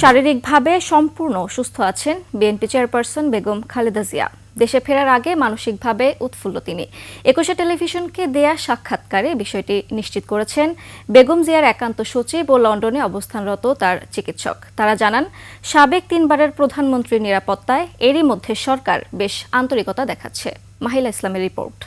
শারীরিকভাবে সম্পূর্ণ সুস্থ আছেন বিএনপি চেয়ারপারসন বেগম খালেদা জিয়া। দেশে ফেরার আগে মানসিকভাবে উৎফুল্ল তিনি। একুশে টেলিভিশনকে দেয়া সাক্ষাৎকারে বিষয়টি নিশ্চিত করেছেন বেগম জিয়ার একান্ত সচিব ও লন্ডনে অবস্থানরত তার চিকিৎসক। তারা জানান, সাবেক তিনবারের প্রধানমন্ত্রীর নিরাপত্তায় এরই মধ্যে সরকার বেশ আন্তরিকতা দেখাচ্ছে। মাহিলা ইসলামের রিপোর্ট।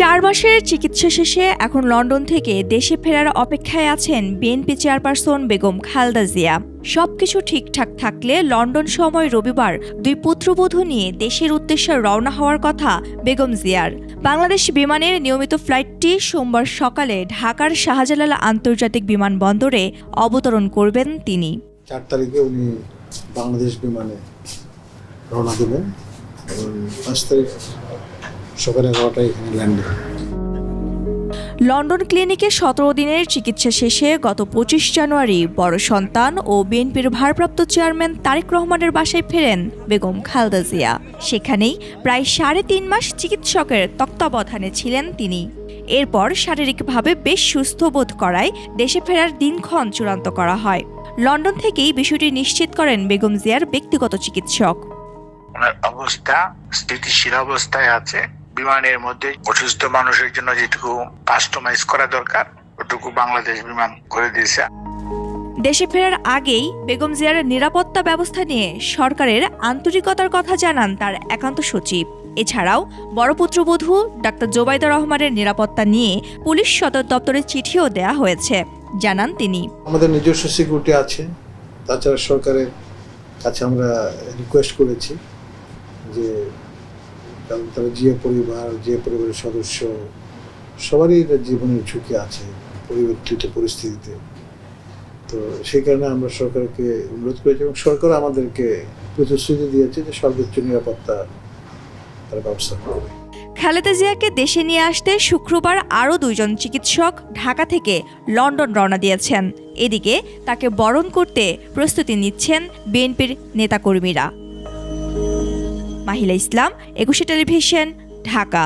চার মাসের চিকিৎসা শেষে এখন লন্ডন থেকে দেশে ফেরার অপেক্ষায় আছেন বিএনপি চেয়ারপারসন বেগম খালদা জিয়া। সবকিছু ঠিকঠাক থাকলে লন্ডন সময় রবিবার দুই পুত্রবধূ নিয়ে দেশের উদ্দেশ্যে রওনা হওয়ার কথা বেগম জিয়ার। বাংলাদেশ বিমানের নিয়মিত ফ্লাইটটি সোমবার সকালে ঢাকার শাহজালাল আন্তর্জাতিক বিমানবন্দরে অবতরণ করবেন তিনি। চার তারিখে উনি বাংলাদেশ বিমানে রওনা দেবেন। পাঁচ তারিখ সকালে এগারোটায় এখানে ল্যান্ডিং লন্ডন ক্লিনিকে সতেরো দিনের চিকিৎসা শেষে গত পঁচিশ জানুয়ারি বড় সন্তান ও বিএনপির ভারপ্রাপ্ত চেয়ারম্যান তারেক রহমানের বাসায় ফেরেন বেগম খালদা জিয়া। সেখানেই প্রায় সাড়ে তিন মাস চিকিৎসকের তত্ত্বাবধানে ছিলেন তিনি। এরপর শারীরিকভাবে বেশ সুস্থ বোধ করায় দেশে ফেরার দিনক্ষণ চূড়ান্ত করা হয়। লন্ডন থেকেই বিষয়টি নিশ্চিত করেন বেগম জিয়ার ব্যক্তিগত চিকিৎসক। অবস্থা স্থিতিশীল অবস্থায় আছে। বিমানের মধ্যে অসুস্থ মানুষের জন্য যেটুকু কাস্টমাইজ করা দরকার ওটুকু বাংলাদেশ বিমান করে দিয়েছে। দেশে ফেরার আগেই বেগম জিয়ার নিরাপত্তা ব্যবস্থা নিয়ে সরকারের আন্তরিকতার কথা জানান তার একান্ত সচিব। এছাড়াও বড় পুত্রবধূ ডাক্তার জোবাইদা রহমানের নিরাপত্তা নিয়ে পুলিশ সদর দপ্তরে চিঠিও দেয়া হয়েছে জানান তিনি। আমাদের নিজস্ব সিকিউরিটি আছে তাছাড়া সরকারের কাছে আমরা রিকোয়েস্ট করেছি যে কারণ তারা জিয়া পরিবার, যে পরিবারের সদস্য, সবারই এটা জীবনের ঝুঁকি আছে পরিবর্তিত পরিস্থিতিতে। তো সেই কারণে আমরা সরকারকে অনুরোধ করেছি এবং সরকার আমাদেরকে প্রতিশ্রুতি দিয়েছে যে সর্বোচ্চ নিরাপত্তা তারা ব্যবস্থা করবে খালেদা জিয়াকে দেশে নিয়ে আসতে শুক্রবার আরও দুইজন চিকিৎসক ঢাকা থেকে লন্ডন রওনা দিয়েছেন। এদিকে তাকে বরণ করতে প্রস্তুতি নিচ্ছেন বিএনপির নেতাকর্মীরা। মাহিলা ইসলাম একুশে টেলিভিশন ঢাকা।